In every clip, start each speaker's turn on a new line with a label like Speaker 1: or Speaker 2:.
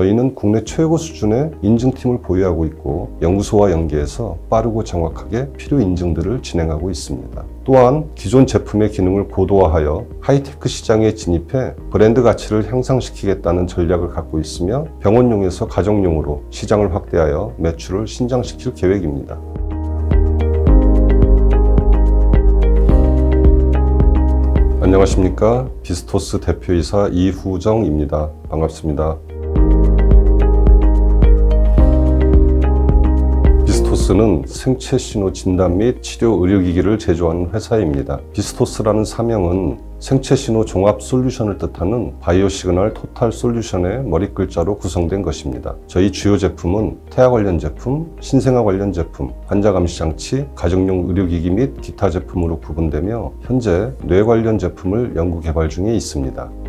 Speaker 1: 저희는 국내 최고 수준의 인증팀을 보유하고 있고 연구소와 연계해서 빠르고 정확하게 필요 인증들을 진행하고 있습니다. 또한 기존 제품의 기능을 고도화하여 하이테크 시장에 진입해 브랜드 가치를 향상시키겠다는 전략을 갖고 있으며 병원용에서 가정용으로 시장을 확대하여 매출을 신장시킬 계획입니다. 안녕하십니까. 비스토스 대표이사 이후정입니다. 반갑습니다. 비스토스는 생체 신호 진단 및 치료 의료기기를 제조하는 회사입니다. 비스토스라는 사명은 생체 신호 종합 솔루션을 뜻하는 바이오 시그널 토탈 솔루션의 머리 글자로 구성된 것입니다. 저희 주요 제품은 태아 관련 제품, 신생아 관련 제품, 환자 감시 장치, 가정용 의료기기 및 기타 제품으로 구분되며 현재 뇌 관련 제품을 연구 개발 중에 있습니다.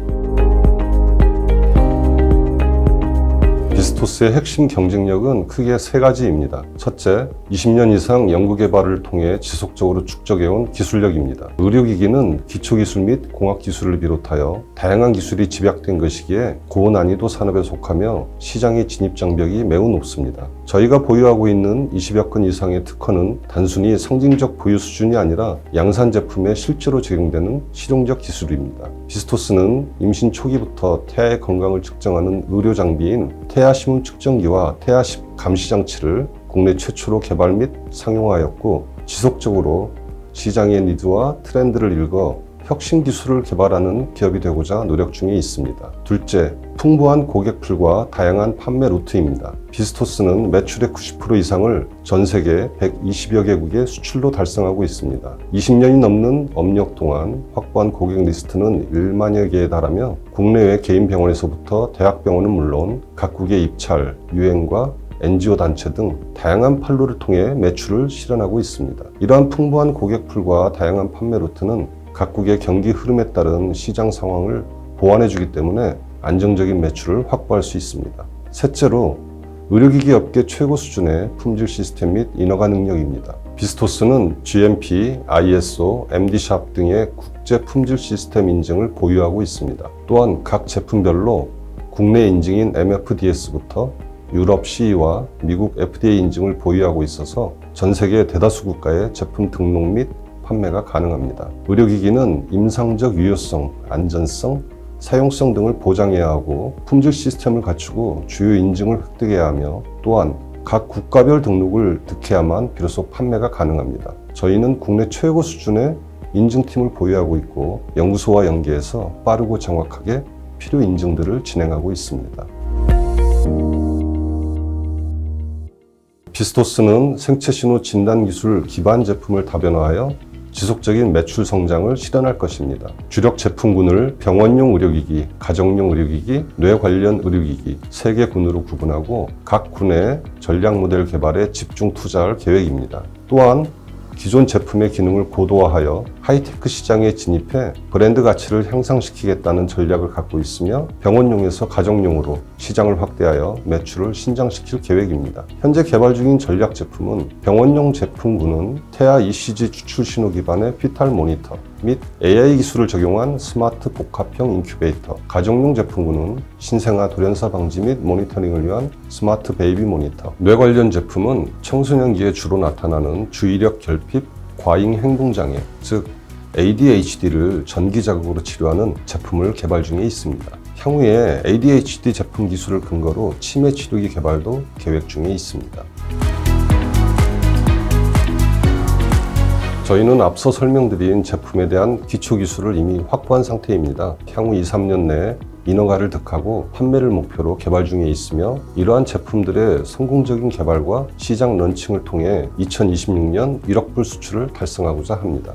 Speaker 1: 비스토스의 핵심 경쟁력은 크게 세 가지입니다. 첫째, 20년 이상 연구개발을 통해 지속적으로 축적해온 기술력입니다. 의료기기는 기초기술 및 공학기술을 비롯하여 다양한 기술이 집약된 것이기에 고난이도 산업에 속하며 시장의 진입장벽이 매우 높습니다. 저희가 보유하고 있는 20여 건 이상의 특허는 단순히 상징적 보유 수준이 아니라 양산 제품에 실제로 적용되는 실용적 기술입니다. 비스토스는 임신 초기부터 태아의 건강을 측정하는 의료 장비인 태아 심음 측정기와 태아 감시 장치를 국내 최초로 개발 및 상용화하였고 지속적으로 시장의 니즈와 트렌드를 읽어 혁신 기술을 개발하는 기업이 되고자 노력 중에 있습니다. 둘째, 풍부한 고객풀과 다양한 판매 루트입니다. 비스토스는 매출의 90% 이상을 전 세계 120여 개국에 수출로 달성하고 있습니다. 20년이 넘는 업력 동안 확보한 고객 리스트는 1만여 개에 달하며 국내외 개인 병원에서부터 대학병원은 물론 각국의 입찰, 유행과 NGO 단체 등 다양한 판로를 통해 매출을 실현하고 있습니다. 이러한 풍부한 고객풀과 다양한 판매 루트는 각국의 경기 흐름에 따른 시장 상황을 보완해 주기 때문에 안정적인 매출을 확보할 수 있습니다. 셋째로 의료기기 업계 최고 수준의 품질 시스템 및 인허가 능력입니다. 비스토스는 GMP, ISO, MD샵 등의 국제 품질 시스템 인증을 보유하고 있습니다. 또한 각 제품별로 국내 인증인 MFDS부터 유럽 CE와 미국 FDA 인증을 보유하고 있어서 전 세계 대다수 국가의 제품 등록 및 판매가 가능합니다. 의료기기는 임상적 유효성, 안전성, 사용성 등을 보장해야 하고 품질 시스템을 갖추고 주요 인증을 획득해야 하며 또한 각 국가별 등록을 득해야만 비로소 판매가 가능합니다. 저희는 국내 최고 수준의 인증팀을 보유하고 있고 연구소와 연계해서 빠르고 정확하게 필요 인증들을 진행하고 있습니다. 비스토스는 생체 신호 진단 기술 기반 제품을 다변화하여 지속적인 매출 성장을 실현할 것입니다. 주력 제품군을 병원용 의료기기, 가정용 의료기기, 뇌 관련 의료기기 세개 군으로 구분하고 각 군의 전략 모델 개발에 집중 투자할 계획입니다. 또한 기존 제품의 기능을 고도화하여 하이테크 시장에 진입해 브랜드 가치를 향상시키겠다는 전략을 갖고 있으며 병원용에서 가정용으로 시장을 확대하여 매출을 신장시킬 계획입니다. 현재 개발 중인 전략 제품은 병원용 제품군은 태아 ECG 추출 신호 기반의 피탈 모니터 및 AI 기술을 적용한 스마트 복합형 인큐베이터, 가정용 제품군은 신생아 돌연사 방지 및 모니터링을 위한 스마트 베이비 모니터, 뇌 관련 제품은 청소년기에 주로 나타나는 주의력 결핍, 과잉 행동장애, 즉 ADHD를 전기 자극으로 치료하는 제품을 개발 중에 있습니다. 향후에 ADHD 제품 기술을 근거로 치매 치료기 개발도 계획 중에 있습니다. 저희는 앞서 설명드린 제품에 대한 기초 기술을 이미 확보한 상태입니다. 향후 2, 3년 내에 인허가를 득하고 판매를 목표로 개발 중에 있으며 이러한 제품들의 성공적인 개발과 시장 런칭을 통해 2026년 1억 불 수출을 달성하고자 합니다.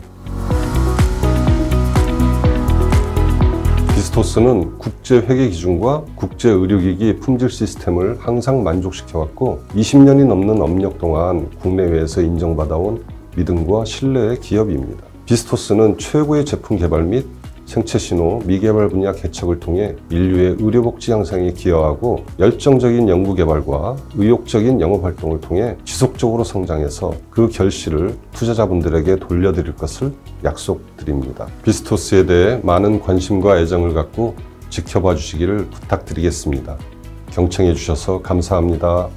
Speaker 1: 비스토스는 국제 회계 기준과 국제 의료기기 품질 시스템을 항상 만족시켜왔고 20년이 넘는 업력 동안 국내외에서 인정받아온 믿음과 신뢰의 기업입니다. 비스토스는 최고의 제품 개발 및 생체 신호 미개발 분야 개척을 통해 인류의 의료복지 향상에 기여하고 열정적인 연구 개발과 의욕적인 영업 활동을 통해 지속적으로 성장해서 그 결실을 투자자분들에게 돌려드릴 것을 약속드립니다. 비스토스에 대해 많은 관심과 애정을 갖고 지켜봐 주시기를 부탁드리겠습니다. 경청해 주셔서 감사합니다.